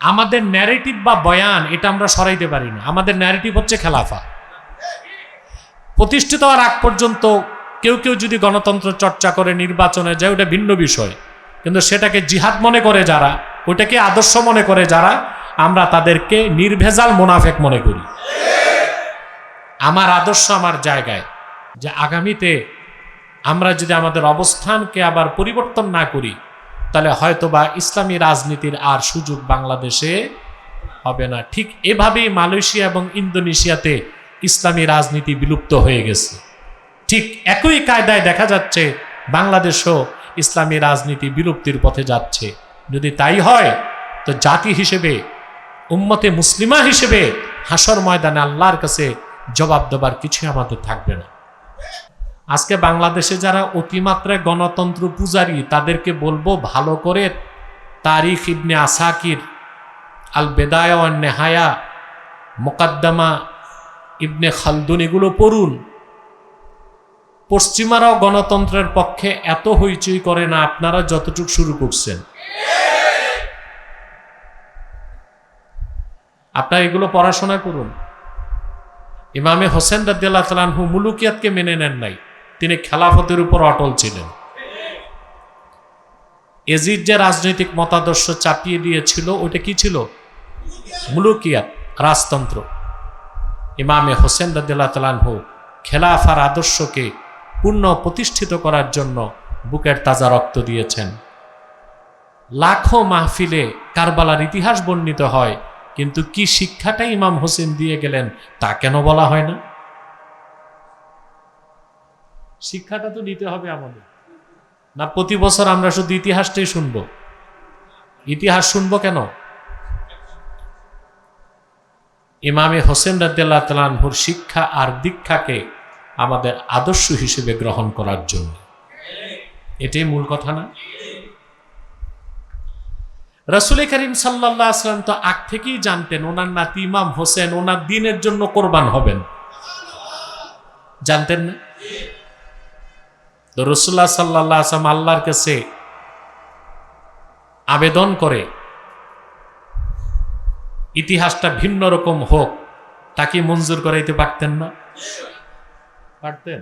আমাদের ন্যারেটিভ বা বয়ান এটা আমরা সরাইতে পারি না আমাদের ন্যারেটিভ হচ্ছে খেলাফা। প্রতিষ্ঠিত হওয়ার আগ পর্যন্ত কেউ কেউ যদি গণতন্ত্র চর্চা করে নির্বাচনে যায়, ওটা ভিন্ন বিষয়। কিন্তু সেটাকে জিহাদ মনে করে যারা, ওটাকে আদর্শ মনে করে যারা, আমরা তাদেরকে নির্ভেজাল মোনাফেক মনে করি। আমার আদর্শ আমার জায়গায় যে আগামীতে আমরা যদি আমাদের অবস্থানকে আবার পরিবর্তন না করি তাহলে হয়তোবা ইসলামী রাজনীতির আর সুযোগ বাংলাদেশে হবে না। ঠিক এভাবেই মালয়েশিয়া এবং ইন্দোনেশিয়াতে ইসলামী রাজনীতি বিলুপ্ত হয়ে গেছে। ঠিক একই কায়দায় দেখা যাচ্ছে বাংলাদেশও ইসলামী রাজনীতি বিলুপ্তির পথে যাচ্ছে। যদি তাই হয়, তো জাতি হিসেবে, উম্মতে মুসলিমা হিসেবে হাসর ময়দানে আল্লাহর কাছে জবাব দেবার কিছুই আমাদের থাকবে না। আজকে বাংলাদেশে যারা অতিমাত্রায় গণতন্ত্র পূজারী, তাদেরকে বলব ভালো করে Tarikh Ibn Asakir Al Bidaya Nihaya, Muqaddimah Ibn Khaldun এগুলো পড়ুন। পশ্চিমারাও গণতন্ত্রের পক্ষে এত হইচই করে না, আপনারা যতটুক শুরু করছেন। আপনারা এগুলো পড়াশোনা করুন। ইমামে হোসেন রাদিয়াল্লাহ তালানহু মুলুকিয়াতকে মেনে নেন নাই। তিনি খেলাফতের উপর অটল ছিলেন। এজিদ যে রাজনৈতিক মতাদর্শ চাপিয়ে দিয়েছিল, ওইটা কি ছিল? মুলুকিয়াত রাজতন্ত্র। ইমামে হোসেন রাদিয়াল্লাহ তালানহু খেলাফার আদর্শকে পূর্ণ প্রতিষ্ঠিত করার জন্য বুকের তাজা রক্ত দিয়েছেন। লাখো মাহফিলে কারবালার ইতিহাস বর্ণিত হয়, কিন্তু কি শিক্ষাটা ইমাম হোসেন দিয়ে গেলেন তা কেন বলা হয় না? শিক্ষাটা তো নিতে হবে আমাদের। না, প্রতি বছর আমরা শুধু ইতিহাসটাই শুনব। ইতিহাস শুনব কেন? ইমামে হোসেন রাদ্দাল্লাহ তালানহুর শিক্ষা আর দীক্ষাকে আমাদের আদর্শ হিসেবে গ্রহণ করার জন্য। এটাই মূল কথা না? রসুল করিম সাল্লাহ আসলাম তো আগ থেকেই জানতেন, ওনার নাতি ইমাম হোসেন ওনার দিনের জন্য কোরবান হবেন। জানতেন না? তো রসুল্লাহ সাল্লাহ আসলাম আল্লাহর কাছে আবেদন করে, ইতিহাসটা ভিন্ন রকম হোক, তাকে মঞ্জুর করাইতে পারতেন না? পারতেন?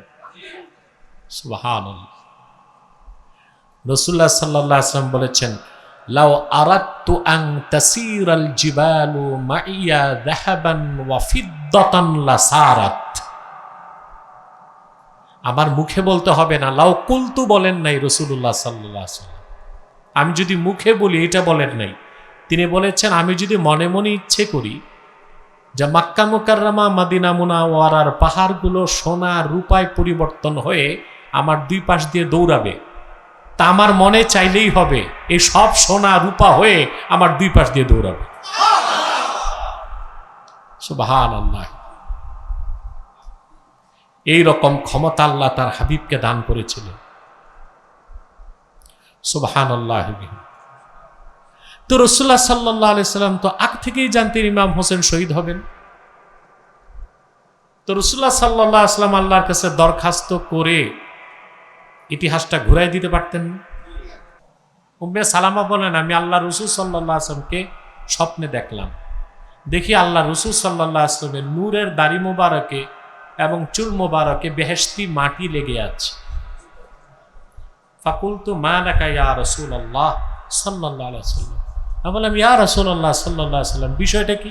রসুল্লাহ সাল্লাহ আসলাম বলেছেন, লাউ আরাত্তু আং তাসিরাল জিবালু মাইয়া যাহাবান ওয়া ফিদ্দাতান লাসারাত আমার মুখে বলতে হবে না, লাউ কুলতু বলেন নাই রসুল্লাহ সাল্লাহ সাল্লাম আমি যদি মুখে বলি, এটা বলেন নাই। তিনি বলেছেন, আমি যদি মনে মনে ইচ্ছে করি যে মাক্কা মুকাররামা মাদিনা মুনাওয়ারার পাহাড়গুলো সোনা রূপায় পরিবর্তন হয়ে আমার দুই পাশ দিয়ে দৌড়াবে, তা আমার মনে চাইলেই হবে, এই সব সোনা রূপা হয়ে আমার দুই পাশ দিয়ে দৌড়াবে। সুবাহান আল্লাহ এই রকম ক্ষমতা আল্লাহ তার হাবিবকে দান করেছিলেন। সুবাহান আল্লাহ তো রসুল্লাহ সাল্লাহ আলাইসাল্লাম তো আগ থেকেই জানতেন ইমাম হোসেন শহীদ হবেন। তো রসুল্লাহ সাল্লাহ আসলাম আল্লাহর কাছে দরখাস্ত করে ইতিহাসটা ঘুরাই দিতে পারতেন উম্মে সালামা বলেন, আমি আল্লাহ রসুল সাল্লাহ আসলামকে স্বপ্নে দেখলাম। দেখি আল্লাহ রসুল সাল্লাহ আসলামের নূরের দাড়ি মোবারকে এবং চুল মোবারকে বেহেস্তি মাটি লেগে আছে। ফাকুল তো মা ডাকা ইয়া রসুল আল্লাহ সাল্লাহ সাল্লাম আমি বললাম, ইয়া রসুল আল্লাহ সাল্লাহ সাল্লাম বিষয়টা কি?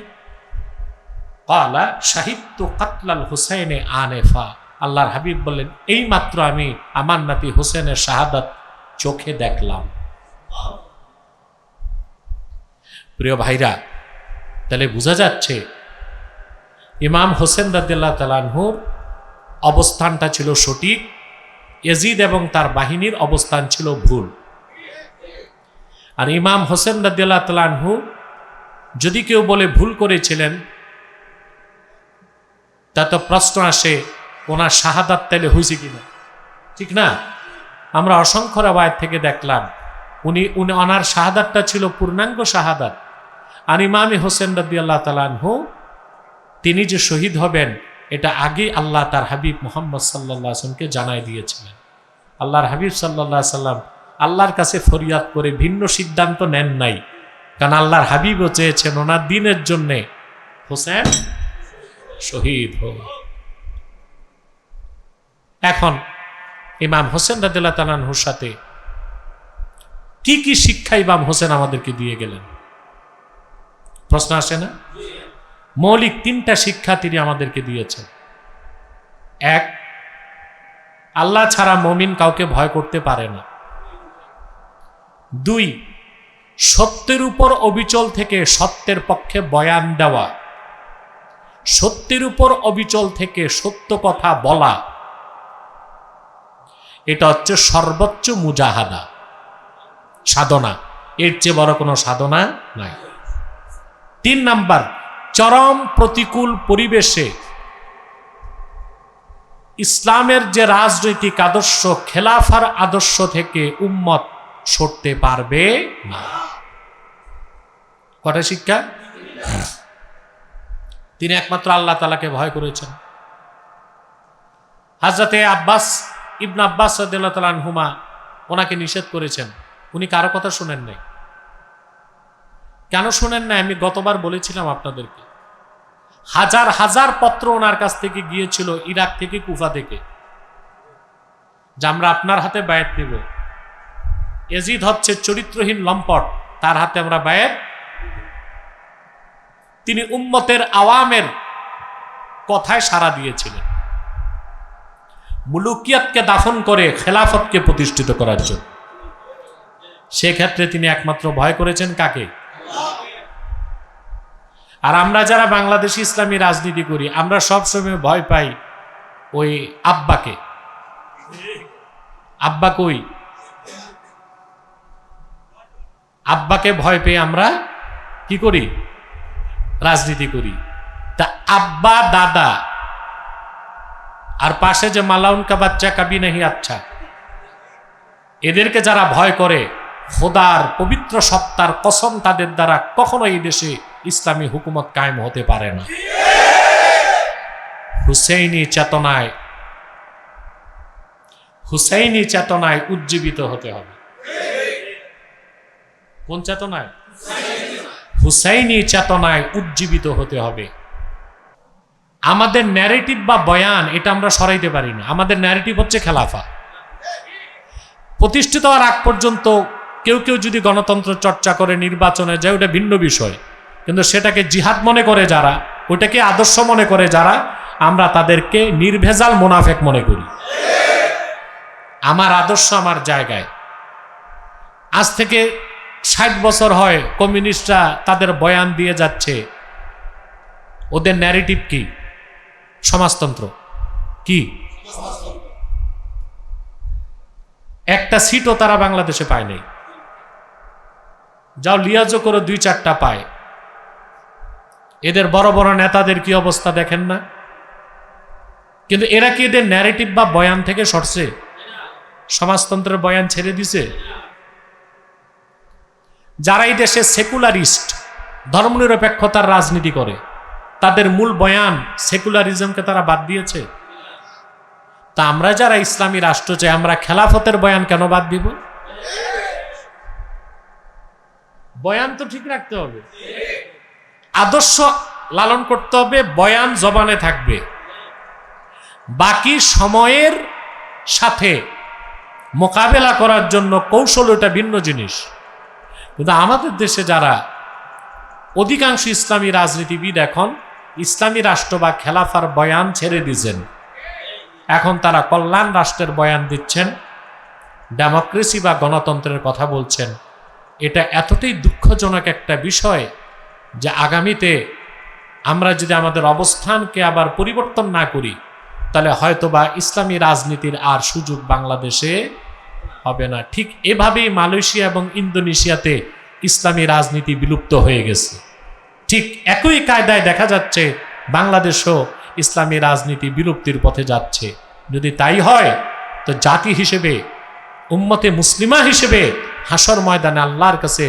কালা সাহিত্য কাতলাল হুসাইনে আনেফা। আল্লাহর হাবিব বললেন এই মাত্র আমি আমার নাতি হোসেনের শাহাদাত চোখে দেখলাম। প্রিয় ভাইরা, তাহলে বোঝা যাচ্ছে ইমাম হোসেন রাদিল্লাহ তালানহুর অবস্থানটা ছিল সঠিক এজিদ এবং তার বাহিনীর অবস্থান ছিল ভুল। আর ইমাম হোসেন রাদিল্লাহ তালানহু যদি কেউ বলে ভুল করেছিলেন তা তো প্রশ্ন আসে, ওনার শাহাদাত তাইলে হয়েছে কিনা? ঠিক না? আমরা অসংখ্য রাবায়ত থেকে দেখলাম, উনি উনি, ওনার শাহাদাতটা ছিল পূর্ণাঙ্গ শাহাদাত। আর ইমামি হোসেন রদি আল্লাহ তালানহু তিনি যে শহীদ হবেন, এটা আগেই আল্লাহ তার হাবিব মোহাম্মদ আসলামকে জানাই দিয়েছিলেন। আল্লাহর হাবিব সাল্লাহ সাল্লাম আল্লাহর কাছে ফরিয়াদ করে ভিন্ন সিদ্ধান্ত নেন নাই। কারণ আল্লাহর হাবিবও চেয়েছেন ওনার দিনের জন্যে হোসেন শহীদ হোক। এখন ইমাম হোসেন রাদিল্লাহ তালানহুর সাথে কি কি শিক্ষা ইমাম হোসেন আমাদেরকে দিয়ে গেলেন? প্রশ্ন আসে না? মৌলিক তিনটা শিক্ষা তিনি আমাদেরকে দিয়েছেন। এক, আল্লাহ ছাড়া মমিন কাউকে ভয় করতে পারে না। দুই, সত্যের উপর অবিচল থেকে সত্যের পক্ষে বয়ান দেওয়া। সত্যের উপর অবিচল থেকে সত্য কথা বলা। এটা হচ্ছে সর্বোচ্চ মুজাহাদা। সাধনা। এর চেয়ে বড় কোনো সাধনা নাই। তিন নাম্বার চরম প্রতিকূল পরিবেশে ইসলামের যে রাজনৈতিক আদর্শ, খেলাফার আদর্শ থেকে উম্মত সরতে পারবে না। কটা শিক্ষা? তিনি একমাত্র আল্লাহ তালাকে ভয় করেছেন। হাজরাতে আব্বাস ইবন আব্বাস হুমা ওনাকে নিষেধ করেছেন। উনি কারও কথা শোনেন নাই। কেন শোনেন নাই? আমি গতবার বলেছিলাম আপনাদেরকে। হাজার হাজার পত্র ওনার কাছ থেকে গিয়েছিল ইরাক থেকে কুফা থেকে, যে আমরা আপনার হাতে বায়াত নেব এজিদ হচ্ছে চরিত্রহীন লম্পট, তার হাতে আমরা বায়াত তিনি উম্মতের আওয়ামের কথায় সাড়া দিয়েছিলেন। মুলুকিয়াতকে দাফন করে খেলাফতকে প্রতিষ্ঠিত করার জন্য। সেক্ষেত্রে তিনি একমাত্র ভয় করেছেন কাকে? আর আমরা যারা বাংলাদেশি ইসলামী রাজনীতি করি, আমরা সবসময় ভয় পাই ওই আব্বাকে। আব্বা কই? আব্বাকে ভয় পেয়ে আমরা কি করি? রাজনীতি করি। তা আব্বা, দাদা, আর পাশে যে মালাউন কা বাচ্চা কাবি নাহি আচ্ছা। এদেরকে যারা ভয় করে, খোদার পবিত্র সত্তার কসম তাদের দ্বারা কখনো এই দেশে ইসলামী হুকুমত কায়েম হতে পারে না। হুসেইনি চেতনায় হুসেইনি চেতনায় উজ্জীবিত হতে হবে। কোন চেতনায়? হুসাইনি চেতনায় উজ্জীবিত হতে হবে। আমাদের ন্যারেটিভ বা বয়ান, এটা আমরা সরাইতে পারি না। আমাদের ন্যারেটিভ হচ্ছে খেলাফা। প্রতিষ্ঠিত হওয়ার আগ পর্যন্ত কেউ কেউ যদি গণতন্ত্র চর্চা করে নির্বাচনে যায়, ওটা ভিন্ন বিষয়। কিন্তু সেটাকে জিহাদ মনে করে যারা ওটাকে আদর্শ মনে করে যারা, আমরা তাদেরকে নির্ভেজাল মোনাফেক মনে করি। আমার আদর্শ আমার জায়গায়। আজ থেকে ষাট বছর হয় কমিউনিস্টরা তাদের বয়ান দিয়ে যাচ্ছে, ওদের ন্যারেটিভ কি? সমাজতন্ত্র। কি? একটা সিটও তারা বাংলাদেশে পায় নাই। যাও লিয়াজও করে দুই চারটা পায়। এদের বড় বড় নেতাদের কি অবস্থা দেখেন না? কিন্তু এরা কি এদের ন্যারেটিভ বা বয়ান থেকে সরছে? সমাজতন্ত্রের বয়ান ছেড়ে দিছে? যারা এই দেশে সেকুলারিস্ট ধর্মনিরপেক্ষতার রাজনীতি করে, তাদের মূল বয়ান সেকুলারিজমকে তারা বাদ দিয়েছে? তা আমরা যারা ইসলামী রাষ্ট্র চাই, আমরা খেলাফতের বয়ান কেন বাদ দিব? বয়ান তো ঠিক রাখতে হবে। আদর্শ লালন করতে হবে, বয়ান জবানে থাকবে। বাকি সময়ের সাথে মোকাবেলা করার জন্য কৌশল ওটা ভিন্ন জিনিস। কিন্তু আমাদের দেশে যারা অধিকাংশ ইসলামী রাজনীতিবিদ এখন ইসলামী রাষ্ট্র বা খেলাফার বয়ান ছেড়ে দিয়েছেন। এখন তারা কল্যাণ রাষ্ট্রের বয়ান দিচ্ছেন, ডেমোক্রেসি বা গণতন্ত্রের কথা বলছেন। এটা এতটাই দুঃখজনক একটা বিষয় যে আগামীতে আমরা যদি আমাদের অবস্থানকে আবার পরিবর্তন না করি, তাহলে হয়তোবা ইসলামী রাজনীতির আর সুযোগ বাংলাদেশে হবে না। ঠিক এভাবেই মালয়েশিয়া এবং ইন্দোনেশিয়াতে ইসলামী রাজনীতি বিলুপ্ত হয়ে গেছে। ঠিক একই কায়দায় দেখা যাচ্ছে, বাংলাদেশও ইসলামী রাজনীতি বিলুপ্তির পথে যাচ্ছে। যদি তাই হয়, তো জাতি হিসেবে, উম্মতে মুসলিমা হিসেবে হাসর ময়দানে আল্লাহর কাছে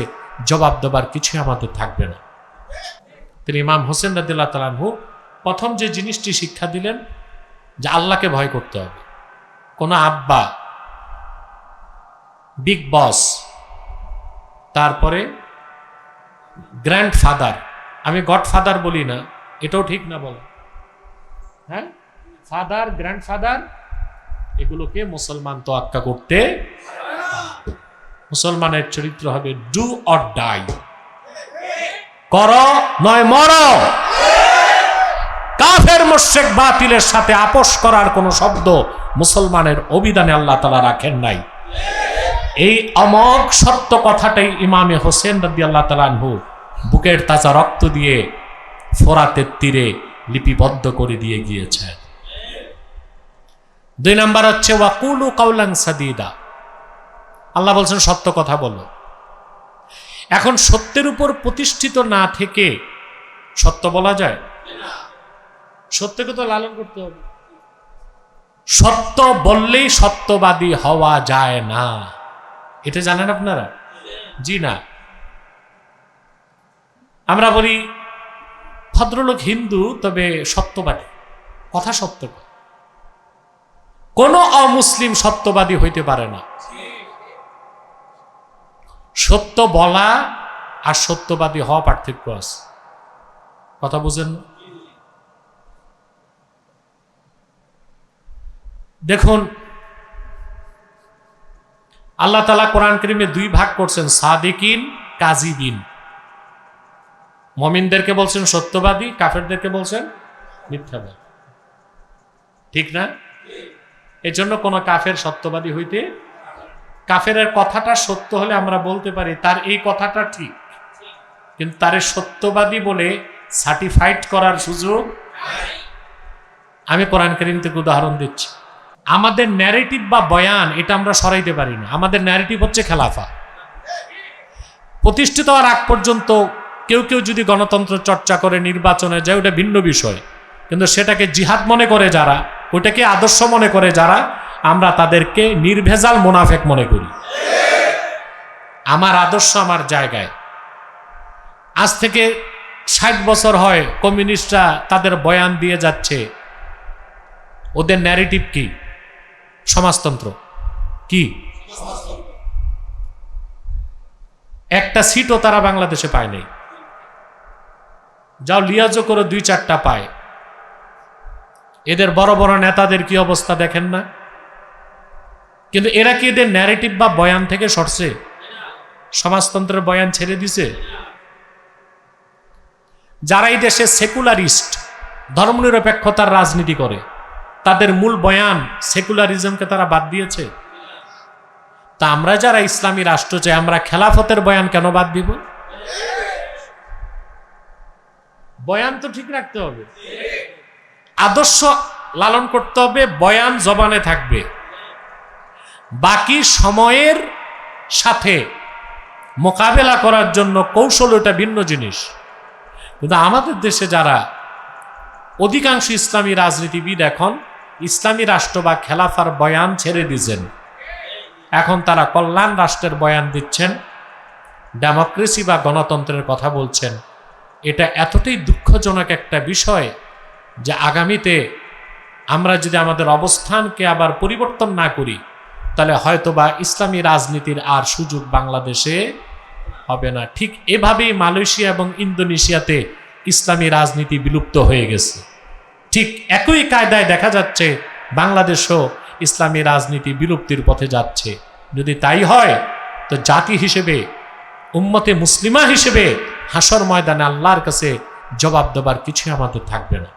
জবাব দেবার কিছু আমাদের থাকবে না। তিনি ইমাম হোসেন রাদিল্লাহ তালানহু প্রথম যে জিনিসটি শিক্ষা দিলেন যে আল্লাহকে ভয় করতে হবে। কোনো আব্বা, বিগ বস, তারপরে গ্র্যান্ডফাদার, আমি গডফাদার বলি না, এটাও ঠিক না বল। হ্যাঁ? ফাদার, গ্র্যান্ডফাদার, এগুলোকে মুসলমান তো আক্কা করতে, মুসলমানের চরিত্র হবে ডু অর ডাই। কর, নয় মর। কাফের মোশেক বাতিলের সাথে আপোষ করার কোনো শব্দ মুসলমানের অভিধানে আল্লাহ তালা রাখেন নাই। এই অমক সত্য কথাটাই ইমামে হোসেন রদি আল্লাহ তালানহু বুকের তাজা রক্ত দিয়ে ফোরাতের তীরে লিপিবদ্ধ করে দিয়ে গিয়েছেন। দুই নাম্বার হচ্ছে, ওয়াকুলু কাউলাং সাদিদা। আল্লাহ বলছেন, সত্য কথা বলো। এখন সত্যের উপর প্রতিষ্ঠিত না থেকে সত্য বলা যায়? সত্যকে তো লালন করতে হবে। সত্য বললেই সত্যবাদী হওয়া যায় না। এটা জানেন আপনারা? জি না। আমরা বলি, ভদ্রলোক হিন্দু, তবে সত্যবাদী। কথা সত্য কোন অমুসলিম সত্যবাদী হইতে পারে না। সত্য বলা আর সত্যবাদী হওয়া পার্থক্য আছে। কথা বুঝেন? দেখুন, আল্লাহ তালা কোরআন করিমে দুই ভাগ করছেন, সাদিকিন কাজিবিন মমিনদেরকে বলছেন সত্যবাদী, কাফেরদেরকে বলছেন মিথ্যাবাদী। ঠিক না? এর জন্য কোনো কাফের সত্যবাদী হইতে কাফের কথাটা সত্য হলে আমরা বলতে পারি, তার এই কথাটা ঠিক। কিন্তু তারে সত্যবাদী বলে সার্টিফাইড করার সুযোগ আমি কোরআন করিম থেকে উদাহরণ দিচ্ছি। আমাদের ন্যারেটিভ বা বয়ান এটা আমরা সরাইতে পারি না। আমাদের ন্যারেটিভ হচ্ছে খেলাফা। প্রতিষ্ঠিত হওয়ার আগ পর্যন্ত কেউ কেউ যদি গণতন্ত্র চর্চা করে, নির্বাচনে যায়, ওটা ভিন্ন বিষয়। কিন্তু সেটাকে জিহাদ মনে করে যারা, ওটাকে আদর্শ মনে করে যারা আমরা তাদেরকে নির্ভেজাল মোনাফেক মনে করি। আমার আদর্শ আমার জায়গায়। আজ থেকে ষাট বছর হয় কমিউনিস্টরা তাদের বয়ান দিয়ে যাচ্ছে। ওদের ন্যারেটিভ কি? সমাজতন্ত্র। কি? একটা সিটও তারা বাংলাদেশে পায় নাই। যাও লিয়াজো করে দুই চারটা পায়। এদের বড় বড় নেতাদের কি অবস্থা দেখেন না? কিন্তু এরা কি এদের ন্যারেটিভ বা বয়ান থেকে সরছে? সমাজতন্ত্রের বয়ান ছেড়ে দিছে? যারা এই দেশে সেকুলারিস্ট ধর্মনিরপেক্ষতার রাজনীতি করে, তাদের মূল বয়ান সেকুলারিজমকে তারা বাদ দিয়েছে? তা আমরা যারা ইসলামী রাষ্ট্র চাই, আমরা খেলাফতের বয়ান কেন বাদ দিব? বয়ান তো ঠিক রাখতে হবে। আদর্শ লালন করতে হবে, বয়ান জবানে থাকবে। বাকি সময়ের সাথে মোকাবেলা করার জন্য কৌশল ওটা ভিন্ন জিনিস। কিন্তু আমাদের দেশে যারা অধিকাংশ ইসলামী রাজনীতিবিদ এখন ইসলামী রাষ্ট্র বা খেলাফার বয়ান ছেড়ে দিয়েছেন। এখন তারা কল্যাণ রাষ্ট্রের বয়ান দিচ্ছেন, ডেমোক্রেসি বা গণতন্ত্রের কথা বলছেন। এটা এতটাই দুঃখজনক একটা বিষয় যে আগামীতে আমরা যদি আমাদের অবস্থানকে আবার পরিবর্তন না করি তাহলে হয়তোবা ইসলামী রাজনীতির আর সুযোগ বাংলাদেশে হবে না। ঠিক এভাবেই মালয়েশিয়া এবং ইন্দোনেশিয়াতে ইসলামী রাজনীতি বিলুপ্ত হয়ে গেছে। ঠিক একই কায়দায় দেখা যাচ্ছে বাংলাদেশও ইসলামী রাজনীতি বিলুপ্তির পথে যাচ্ছে। যদি তাই হয়, তো জাতি হিসেবে, উম্মতে মুসলিমা হিসেবে হাসর ময়দানে আল্লাহর কাছে জবাব দেবার কিছু আমাদের থাকবে না।